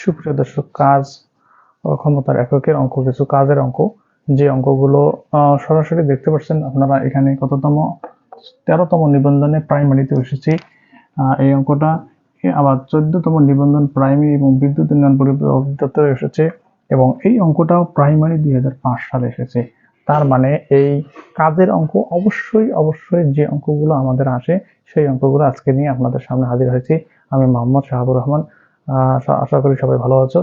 সুপ্রিয় দর্শক, কাজ ক্ষমতার এককের অঙ্ক, কিছু কাজের অঙ্ক। যে অঙ্কগুলো সরাসরি দেখতে পাচ্ছেন, আপনারা এখানে কততম, তেরোতম নিবন্ধনে প্রাইমারিতে এসেছি। এই অঙ্কটা আবার চোদ্দতম নিবন্ধন প্রাইমারি এবং বিদ্যুৎ উন্নয়ন অধিদপ্তরে এসেছে এবং এই অঙ্কটাও প্রাইমারি দুই হাজার পাঁচ সালে এসেছে। তার মানে এই কাজের অঙ্ক, অবশ্যই অবশ্যই যে অঙ্কগুলো আমাদের আসে, সেই অঙ্কগুলো আজকে নিয়ে আপনাদের সামনে হাজির হয়েছি। আমি মোহাম্মদ শাহাবুর রহমান আশা- করি সবাই ভালো আছো।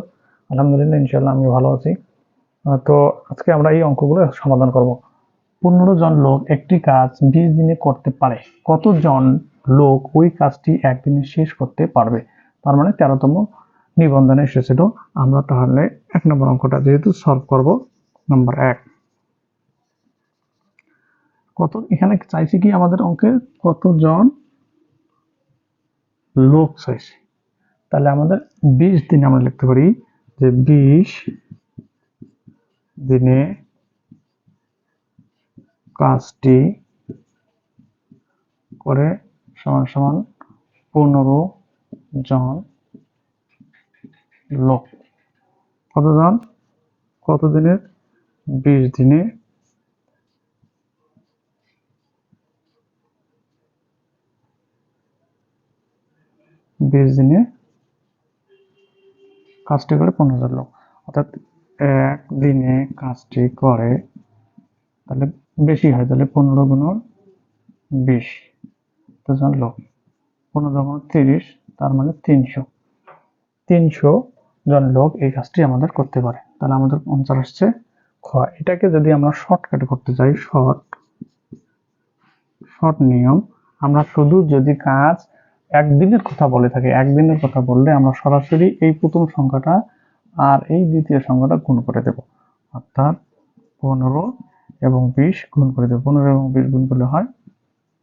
আলহামদুলিল্লাহ ইনশাল্লাহ আমি ভালো আছি। তো আজকে আমরা এই অঙ্কগুলো সমাধান করব। পনেরো জন লোক একটি কাজ বিশ দিনে করতে পারে। কতজন লোক ওই কাজটি একদিনে শেষ করতে পারবে? তার মানে তেরোতম নিবন্ধনে এসেছিল। আমরা তাহলে এক নম্বর অঙ্কটা যেহেতু সলভ করব নম্বর এক। কত এখানে চাইছে কি আমাদের অঙ্কে কতজন লোক চাইছে? তাহলে আমাদের বিশ দিনে আমরা লিখতে পারি যে বিশ দিনে কাজটি করে সমান সমান পনেরো জন লোক। কতজন কত দিনের বিশ দিনে। বিশ দিনে কাজটি করে পনেরো জন লোক। অর্থাৎ এক দিনে কাজটি করে তাহলে বেশি হয়, তাহলে পনেরো গুণন বিশ। দুজন লোক পনেরো গুণ তিরিশ, তার মানে তিনশো। তিনশো জন লোক এই কাজটি আমাদের করতে পারে। তাহলে আমাদের অঞ্চল আসছে খ। এটাকে যদি আমরা শর্টকাট করতে চাই শর্ট শর্ট নিয়ম, আমরা শুধু যদি কাজ একদিনের কথা বলে থাকি, একদিনের কথা বললে আমরা সরাসরি এই প্রথম সংখ্যাটা আর এই দ্বিতীয় সংখ্যাটা গুণ করে দেব। অর্থাৎ পনেরো এবং বিশ গুণ করে দেবো। পনেরো এবং বিশ গুণ করলে হয়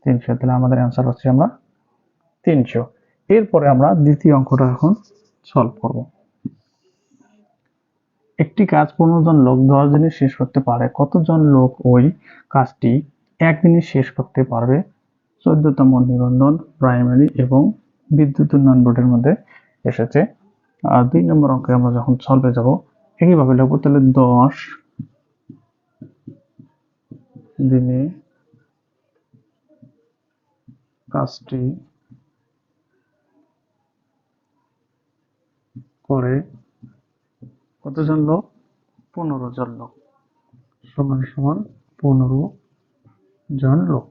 তিনশো। তাহলে আমাদের অ্যান্সার হচ্ছে আমরা তিনশো। এরপরে আমরা দ্বিতীয় অঙ্কটা এখন সলভ করব। একটি কাজ পনেরো জন লোক দশ দিনে শেষ করতে পারে। কতজন লোক ওই কাজটি একদিনে শেষ করতে পারবে? চোদ্দতম নিবন্ধন প্রাইমারি এবং বিদ্যুৎ উন্নয়ন বোর্ডের মধ্যে এসেছে। আর দুই নম্বর অঙ্কে আমরা যখন সলভে যাব, একইভাবে লিখব, তাহলে দশ দিনে কাজটি করে কতজন লোক পনেরো জন লোক সমান সমান পনেরো জন লোক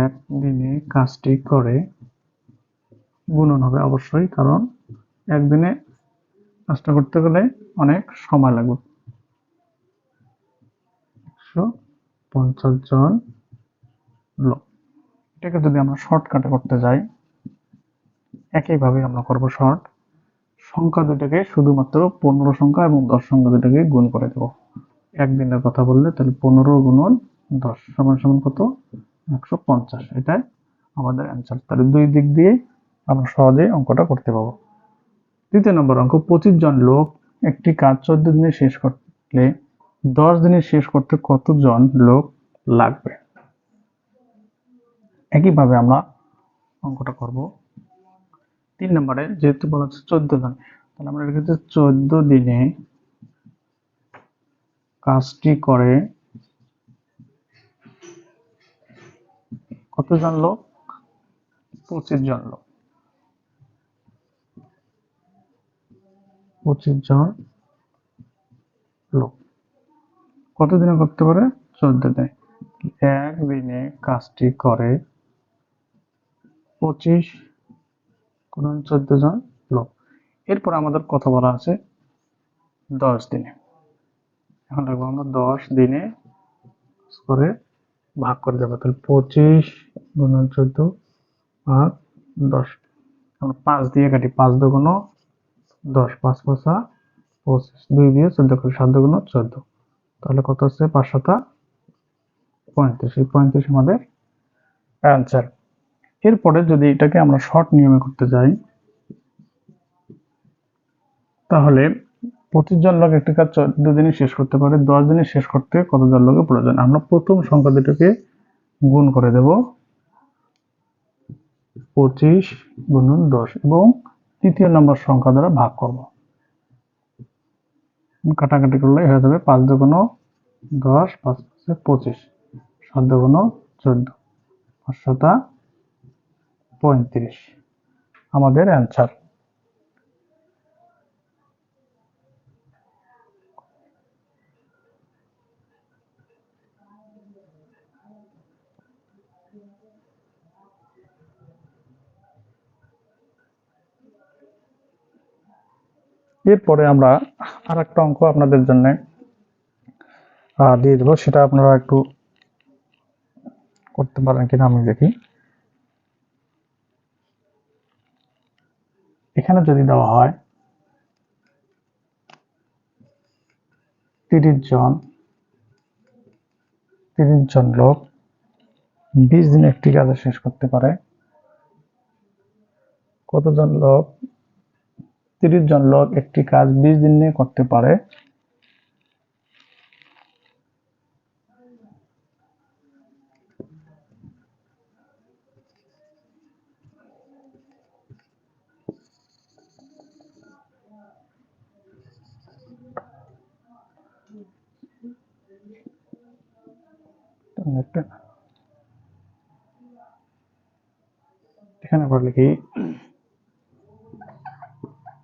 এক দিনে কাজটি করে গুণন হবে অবশ্যই, কারণ একদিনে কাজটা করতে গেলে অনেক সময় লাগবে। একশো পঞ্চাশ জন লোক। এটাকে যদি আমরা শর্টকাটে করতে যাই, একইভাবে আমরা করব শর্ট। সংখ্যা দুটাকে শুধুমাত্র পনেরো সংখ্যা এবং দশ সংখ্যা দুটাকে গুণ করে দেব। একদিনের কথা বললে তাহলে পনেরো গুণন দশ সমান সমান কত? একশো পঞ্চাশ। এটাই আমাদের অ্যান্সার তাহলে দুই দিক দিয়ে আমরা সহজে অঙ্কটা করতে পারব। তৃতীয় নম্বর অঙ্ক, পঁচিশ জন লোক একটি কাজ চোদ্দ দিনে শেষ করলে দশ দিনে শেষ করতে কতজন লোক লাগবে? একইভাবে আমরা অঙ্কটা করব। তিন নম্বরে যেহেতু বলা হচ্ছে চোদ্দ জন তাহলে আমরা রেখেছি চোদ্দ দিনে কাজটি করে কতজন লোক? পঁচিশ জন লোক। পঁচিশ জন লোক। কত দিনে করতে পারে? চোদ্দ দিনে। এক দিনে কাজটি করে পঁচিশ চোদ্দ জন লোক। এরপর আমাদের কথা বলা আছে দশ দিনে। এখন দেখব আমরা দশ দিনে করে ভাগ করে দেবো, তাহলে পঁচিশ গুণন চোদ্দ ভাগ দশ। আমরা পাঁচ দিয়ে কাটি, পাঁচ দুগুণ দশ, পাঁচ পাঁচা পঁচিশ। দুই দিয়ে চোদ্দ করি সাত দুগুণ চোদ্দ। তাহলে কত হচ্ছে? পাঁচ সাতা পঁয়ত্রিশ। এই পঁয়ত্রিশ আমাদের অ্যান্সার। এরপরে যদি এটাকে আমরা শর্ট নিয়মে করতে যাই, তাহলে পঁচিশ জন লোক একটি কাজ চোদ্দ দিনে শেষ করতে পারে, দশ দিনে শেষ করতে কতজন লোকের প্রয়োজন? আমরা প্রথম সংখ্যা দুটোকে গুণ করে দেব। পঁচিশ গুণন দশ এবং তৃতীয় নম্বর সংখ্যা দ্বারা ভাগ করব। কাটাকাটি করলে হয়ে যাবে পাঁচ দুগুণ দশ, পাঁচ পাঁচে পঁচিশ, সাত দুগুণ চোদ্দ পাঁচ সাতা পঁয়ত্রিশ। আমাদের অ্যান্সার এরপরে আমরা আর একটা অঙ্ক আপনাদের জন্য দিয়ে দেবো। সেটা আপনারা একটু করতে পারেন কিনা আমি দেখি। এখানে যদি দেওয়া হয় তিরিশ জন তিরিশ জন লোক বিশ দিনে একটি কাজে শেষ করতে পারে। কতজন লোক তিরিশ জন লোক একটি কাজ বিশ দিনে করতে পারে। এখানে আমরা লিখি।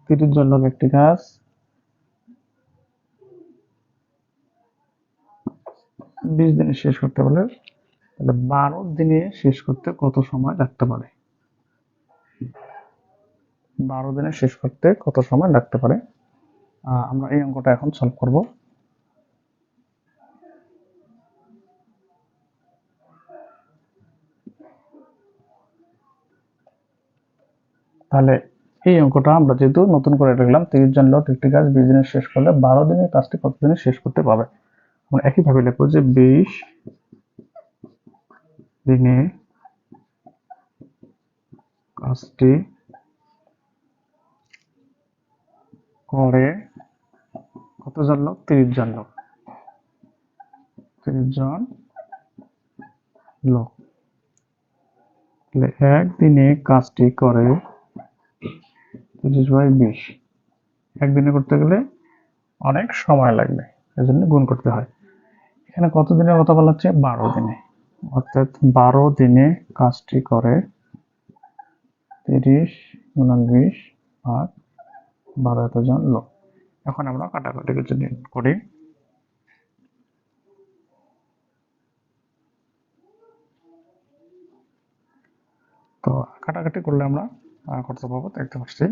তিরিশ জন লোক একটি কাজ বিশ দিনে শেষ করতে বলে তাহলে বারো দিনে শেষ করতে কত সময় লাগতে পারে? বারো দিনে শেষ করতে কত সময় লাগতে পারে? আমরা এই অঙ্কটা এখন সলভ করব। তাহলে এই অঙ্কটা আমরা যেহেতু নতুন করে লিখলাম তিরিশ জন লোক একটি কাজ বিশ দিনে শেষ করলে বারো দিনে কাজটি কত দিনে শেষ করতে পারবে? আমরা একইভাবে লিখব যে বিশ দিনে কাজটি করে কতজন লোক? তিরিশ জন লোক। তিরিশ জন লোক। তাহলে একদিনে কাজটি করে তিরিশ বাই বিশ। একদিনে করতে গেলে অনেক সময় লাগবে, এজন্য গুণ করতে হয়। এখানে কত দিনের কথা বলা হচ্ছে? বারো দিনে। অর্থাৎ বারো দিনে কাজটি করে তিরিশ গুণন বিশ ভাগ বারো এতজন লোক। এখন আমরা কাটাকাটি যদি করি। তো কাটাকাটি করলে আমরা করতে পারব দেখতে পাচ্ছি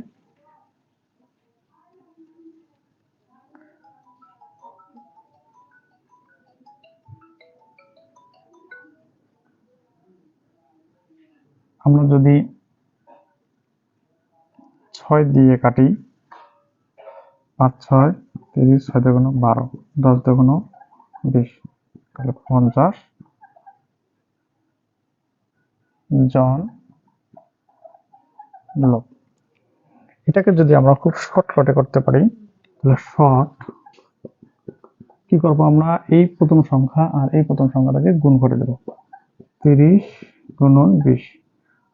আমরা যদি ছয় দিয়ে কাটি, পাঁচ, ছয়, তিরিশ, ছয় দুগুণ বারো, দশ দুগুণ বিশ, তাহলে পঞ্চাশ জন এটাকে যদি আমরা খুব শর্টকাটে করতে পারি, তাহলে শর্ট কি করব আমরা? এই প্রথম সংখ্যা আর এই প্রথম সংখ্যাটাকে গুণ করে দেব। তিরিশ গুণন বিশ।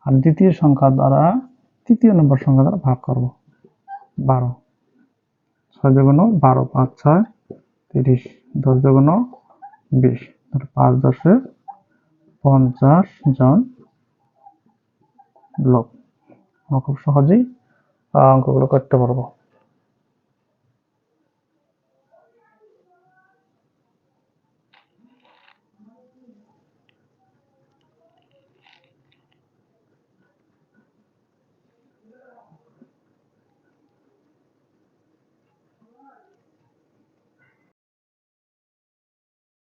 আর দ্বিতীয় সংখ্যা দ্বারা, তৃতীয় নম্বর সংখ্যা দ্বারা ভাগ করব। বারো। ছয় দুগুণ বারো, পাঁচ, ছয়, তিরিশ। দশ দুগুণ বিশ। পাঁচ দশে পঞ্চাশ জন লোক। আমরা খুব সহজেই অঙ্কগুলো করতে পারব।